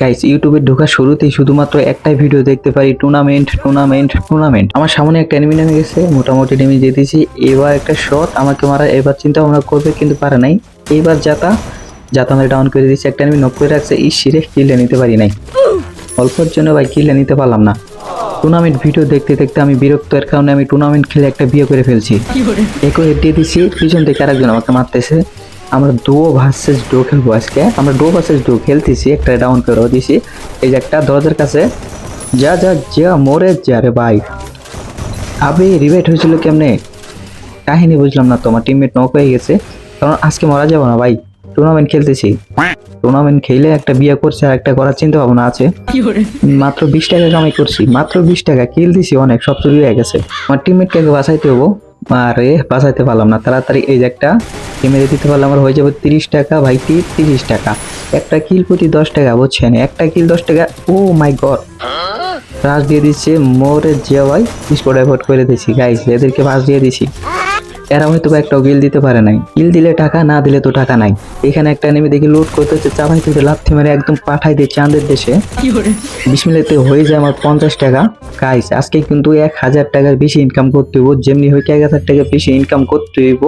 Guys ইউটিউবে ঢোকার শুরুতেই শুধুমাত্র একটাই ভিডিও দেখতে পারি টুর্নামেন্ট টুর্নামেন্ট টুর্নামেন্ট আমার সামনে একটা এনিমি নেমে গেছে মোটামুটি নেমে যেতেছি। এবার একটা শট আমাকে মারা এবার চিন্তা ভাবনা করবে কিন্তু পারে নাই। এইবার যাতা যাতা আমি ডাউন করে দিয়েছি একটা এনিমি নক করে রাখছে। এই সিরে কিলে নিতে পারি নাই। অল্পের জন্য ভাই কিলে নিতে পারলাম না। টুর্নামেন্ট ভিডিও দেখতে দেখতে আমি বিরক্ত এর কারণে আমি টুর্নামেন্ট খেলে একটা বিয়ে করে ফেলছি। একে হেড দিয়ে দিছি পিছন থেকে আরেকজন আমাকে মারতেছে। আমরা ডো ভার্সেস ডো খেলব আজকে। আমরা ডো ভার্সেস ডো খেলতেছি একটা ডাউন করেও দিছি। এই যে একটা দরজার কাছে। যা যা যা মরে যা রে ভাই। আবে রিভাইট হয়েছিল কেমনে? কাহিনী বুঝলাম না তোমার টিমমেট নক হয়ে গেছে। কারণ আজকে মারা যাব না ভাই। টুর্নামেন্ট খেলতেছি। টুর্নামেন্ট খেলে একটা বিয়ে করছে আর একটা করার চিন্তা ভাবনা আছে মাত্র বিশ টাকা কামাই করছি। মাত্র বিশ টাকা কিল দিছি অনেক সব চুরি হয়ে গেছে। আমার টিমমেটকে বাঁচাইতে হব। আরে বাঁচাইতে পারলাম না। তাড়াতাড়ি এই যে একটা মেরে দিতে পারলাম আমার হয়ে যাবে তিরিশ টাকা ভাই তিরিশ টাকা। একটা কিল প্রতি দশ টাকা বুঝছেন? একটা কিল দশ টাকা ও মাই গড রাশ দিয়ে দিচ্ছে মোরে যে ভাই স্পট অ্যাভয়েড করে দিয়েছি গাইস এদেরকে বাস দিয়ে দিছি এরা হয়তো বা একটাও গিল দিতে পারে নাই। কিল দিলে টাকা না দিলে তো টাকা নাই। এখানে একটা নেমে দেখি লুট করতেছে চাপাই থেকে লাথি মেরে একদম পাঠাই দিয়ে চাঁদের দেশে। বিসমিল্লাতে হয়ে যায় আমার পঞ্চাশ টাকা। গাইস আজকে কিন্তু এক হাজার টাকার বেশি ইনকাম করতে হইব যেমনি হইতে এক হাজার টাকা বেশি ইনকাম করতে হইব।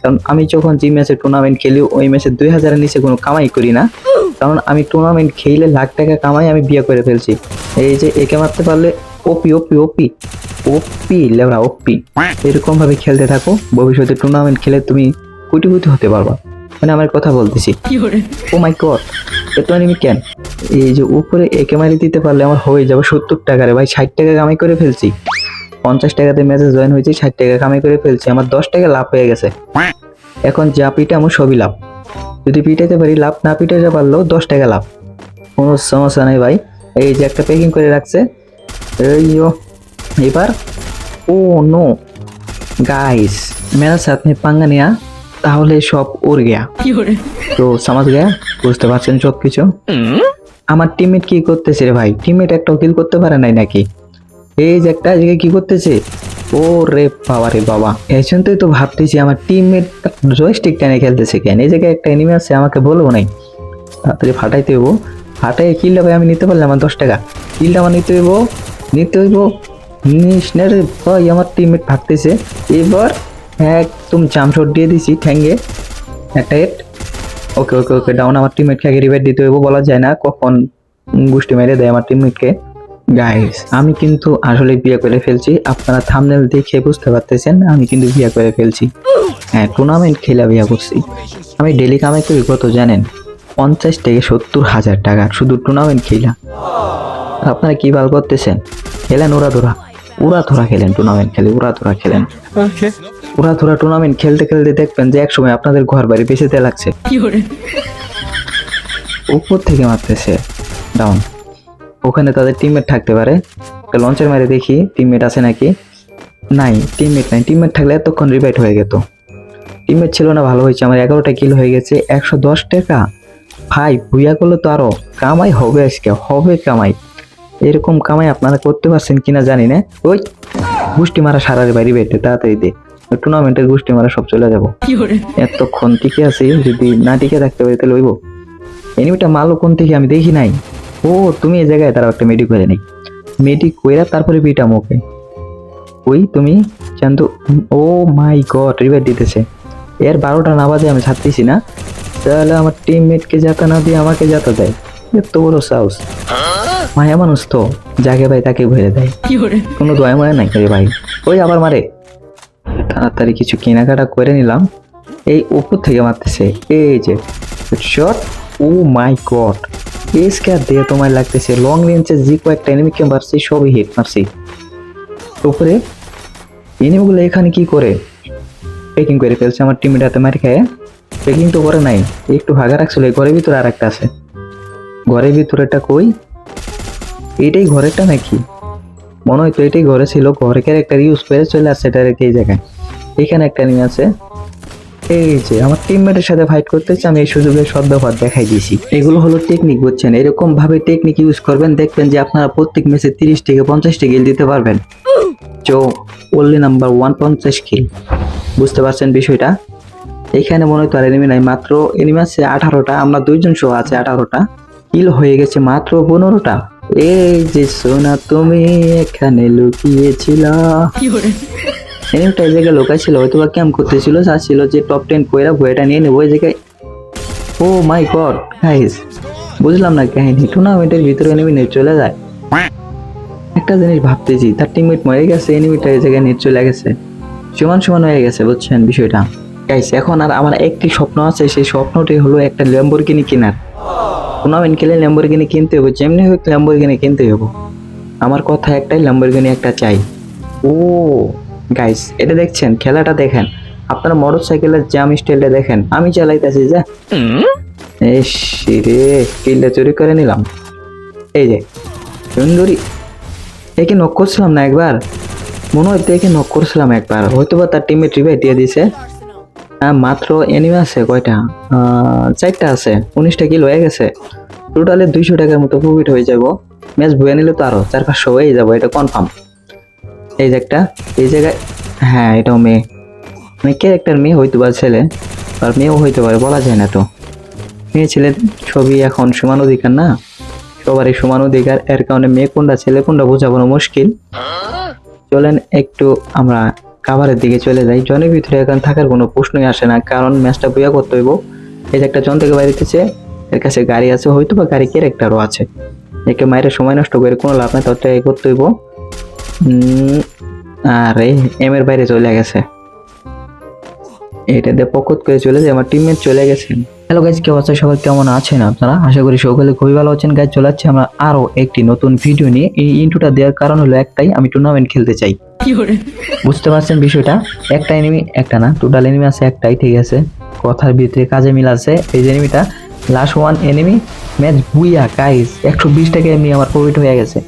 কারণ আমি যখন যে ম্যাচে টুর্নামেন্ট খেলি ওই ম্যাচে দুই হাজারের নিচে কোনো কামাই করি না। কারণ আমি টুর্নামেন্ট খেলে লাখ টাকা কামাই আমি বিয়ে করে ফেলছি। এই যে একে মারতে পারলে ওপি ওপি ওপি। ওপি লেবরা ওপি। এরকম ভাবে খেলতে থাকো ভবিষ্যতে টুর্নামেন্ট খেলে তুমি কোটিপতি হতে পারবা। মানে আমার কথা বলতেছি। ও মাই গড এত এনিমি কেন? এই যে উপরে একে মারি দিতে পারলে আমার হয়ে যাবে সত্তর টাকা রে ভাই ষাট টাকা কামাই করে ফেলছি। পঞ্চাশ টাকাতে ম্যাচে জয়েন হয়েছে ষাট টাকা কামাই করে ফেলছি আমার দশ টাকা লাভ হয়ে গেছে। এখন যা পিঠে আমার সবই লাভ। যদি পিটাইতে পারি লাভ না পিটাইতে পারলেও দশ টাকা লাভ। কোনো সমস্যা নেই ভাই। এই যে একটা প্যাকিং করে রাখছে। এই এবার? ও নো গাইস মেরা সাথ মে পাঙ্গা নেয়া তাহলে সব ওর গেয়া। তো সমাজ গেয়া বুঝতে পারছেন সব কিছু আমার টিমমেট কি করতেছে রে ভাই? টিমমেট একটা কিল করতে পারে নাই নাকি? এই যে একটা আজকে কি করতেছে? ও রে বাবা। রে বাবা এই জন্যই তো ভাবতেছি আমার টিমমেট জয়স্টিক টেনে খেলতেছে কেন? এই জায়গায় একটা এনিমি আছে আমাকে বলব নাই। তাড়াতাড়ি ফাটাইতে হইব। ফাটাই কিলটা ভাই আমি নিতে পারলাম আমার দশ টাকা। কিলটা আমার নিতে হইব নিতে হইব। নিস না রে ভাই আমার টিমমেট ভাগতেছে এবার একদম জামশট দিয়ে দিছি ঠ্যাঙ্গে। একটা হেড ওকে ওকে ওকে ডাউন আমার টিমমেটকে আগে রিভাইট দিতে হইব বলা যায় না। কখন গুষ্টি মেরে দেয় আমার টিমমেটকে গাইস আমি কিন্তু আসলে বিয়ে করে ফেলছি। আপনারা থামনেল দেখে বুঝতে পারতেছেন আমি কিন্তু বিয়ে করে ফেলছি। হ্যাঁ টুর্নামেন্ট খেলা বিয়ে করছি। আমি ডেলি কামাই করি কত জানেন? পঞ্চাশ থেকে সত্তর হাজার টাকা শুধু টুর্নামেন্ট খেলা। আপনারা কি বাল করতেছেন? খেলেন ওরা ধরা। উড়া ধরা খেলেন টুর্নামেন্ট খেলে উড়া ধরা খেলেন। উড়া ধরা টুর্নামেন্ট খেলতে খেলতে দেখবেন যে একসময় আপনাদের ঘর বাড়ি বেঁচেতে লাগছে। উপর থেকে মারতেছে ডাউন ওখানে তাদের টিমমেট থাকতে পারে। লঞ্চের মারে দেখি টিমমেট আছে নাকি? নাই টিমমেট নাই। টিমমেট থাকলে এতক্ষণ রিভাইট হয়ে যেত টিমমেট ছিল না ভালো হয়েছে। আমার এগারোটা কিল হয়ে গেছে একশো দশ টাকা। ভাই ভুইয়া করলে তো আরও কামাই হবে আজকে হবে কামাই। এরকম কামাই আপনারা করতে পারছেন কিনা জানি না। ওই গুষ্টি মারা সারারে বাইরে বেটে তাড়াতাড়ি দে। টুর্নামেন্টের গুষ্টি মারা সব চলে যাব। এতক্ষণ টিকে আছি যদি না টিকে থাকতে পারি তাহলে হইব। এনিমিটা মালো কোন থেকে আমি দেখি নাই। ও তুমি এই জায়গায় তারা একটা মেডিক করে নেই মেডিক কইরা তারপরে বিটা মুখে ওই তুমি চান্দু ও মাই গড রিভাইভ দিতেছে। এর বারোটা না বাজে আমি ছাড়তেছি না। তাহলে আমার টিমমেটকে যাতা না দিয়ে আমাকে যাতা দেয়। এত বড় সাহস। মায়া মানুষ তো যাকে ভাই তাকে ভরে দেয়। কোনো দয়া মায়া নাই রে ভাই। ওই আবার মারে। তাড়াতাড়ি কিছু কেনাকাটা করে নিলাম। এই উপর থেকে মারতেছে। এই যে shot oh my god S K দিয়ে তোমার লাগতেছে। লং রেঞ্জে যে কয়েকটা এনিমিকে মারছি সবই হিট মারছি। উপরে এনিমিগুলো এখানে কি করে? পেকিং করে ফেলছে আমার টিমের হাতে মারি খায়। পেকিং তো করে নাই। একটু ভাগা রাখছিল ঘরের ভিতরে আর একটা আছে। ঘরের ভিতরেটা কই? এটাই ঘরেরটা নাকি? মনে হয় তো এটাই ঘরে ছিল। ঘরে ক্যারেক্টার ইউজ করে চলে আসছে এটা রেখে এই জায়গায়। এখানে একটা নিয়ে আছে। এই যে, আমার টিমমেটের সাথে ফাইট করতেছে আমি এই সুযোগের সদ্ব্যবহার দেখাই দিয়েছি। এগুলো হলো টেকনিক বুঝছেন? এরকম ভাবে টেকনিক ইউজ করবেন, দেখবেন যে আপনারা প্রত্যেক ম্যাচে তিরিশ থেকে পঞ্চাশটি গিল দিতে পারবেন। চো ওনলি নাম্বার ওয়ান পঞ্চাশ কিল বুঝতে পারছেন বিষয়টা? এখানে মনে হয় তো আর এনিমি নাই, মাত্র এনিমি আছে আঠারোটা, আমরা দুইজন শো আছে আঠারোটা। কিল হয়ে গেছে মাত্র পনেরোটা। এই যে সোনা তুমি এখানে লুকিয়েছিলা। এনিমিটা এই জায়গায় লোকা ছিল হয়তো বা ক্যাম্প করতেছিল চাচ্ছিল যে টপ টেন কইরা বইটা নিয়ে নেব এই জায়গায়। ও মাই গড গাইস বুঝলাম না কাহিনী। টুর্নামেন্টের ভিতরে এনিমি নেট চলে যায়। একটা জিনিস ভাবতেছি তার টিমমেট মরে গেছে এনিমিটা এই জায়গায় নেট চলে গেছে। সমান সমান হয়ে গেছে বুঝছেন বিষয়টা? গাইস এখন আর আমার একটি স্বপ্ন আছে সেই স্বপ্নটি হলো একটা ল্যাম্বরগিনি কেনার। টুর্নামেন্ট খেলে ল্যাম্বরগিনি কিনতে হবে যেমনি হোক ল্যাম্বরগিনি কিনতে হবে আমার কথা একটাই ল্যাম্বরগিনি একটা চাই। ও গাইস এটা দেখছেন, খেলাটা দেখেন। আপনারা মোটর সাইকেলের জাম স্টাইলটা দেখেন। আমি চালাইতেছি, যা। এস রে কিলটা চুরি করে নিলাম। এই যে, সুন্দরী। একে নক করছিলাম না একবার? মনে হয় একে নক করছিলাম একবার। হয়তো বা তার টিমে ট্রিভাই দিয়ে দিছে। মাত্র এনিমে আছে কয়টা? চারটা আছে উনিশটা কিল হয়ে গেছে। টোটালে দুইশো টাকার মতো প্রফিট হয়ে যাব। ম্যাচ বয়ে নিলে তো আরও চার পাঁচশো হয়ে যাব এটা কনফার্ম এই যে একটা এই জায়গায় হ্যাঁ এটাও মেয়ে। মেয়ে ক্যারেক্টার মেয়ে হইতে পারে ছেলে আর মেয়েও হইতে পারে বলা যায় না তো। মেয়ে ছেলে ছবি এখন সমান অধিকার না? সবারই সমান অধিকার এর কারণে মেয়ে কোনটা ছেলে কোনটা বোঝানো মুশকিল। চলেন একটু আমরা কাভারের দিকে চলে যাই, জনের ভিতরে এখন থাকার কোনো প্রশ্নই আসে না, কারণ ম্যাচটা বইয়া করতে হইব। এই যে একটা জন থেকে বাইরেতেছে এর কাছে গাড়ি আছে হয়তো বা গাড়ি ক্যারেক্টারও আছে। একে মায়ের সময় নষ্ট করে কোনো লাভ নাই ততটা এ করতে হইব। আর এম এর বাইরে চলে গেছে। এটা দিয়ে পকত করে চলে যায় আমার টিমমেট চলে গেছেন হ্যালো গাইজ কি অবস্থা? সবাই কেমন আছেন আপনারা? আশা করি সকলে খুবই ভালো আছেন। গাইজ চলে যাচ্ছে আমরা আরও একটি নতুন ভিডিও নিয়ে। এই ইন্টুটা দেওয়ার কারণ হলো একটাই, আমি টুর্নামেন্ট খেলতে চাই। বুঝতে পারছেন বিষয়টা? একটা এনিমি একটা না টোটাল এনিমি আছে, একটাই, ঠিক আছে? কথার ভিতরে কাজে মিল আছে। এই যে এনিমিটা last one enemy match booyah guys একশো বিশ টাকা এমনি আমার প্রফিট হয়ে গেছে।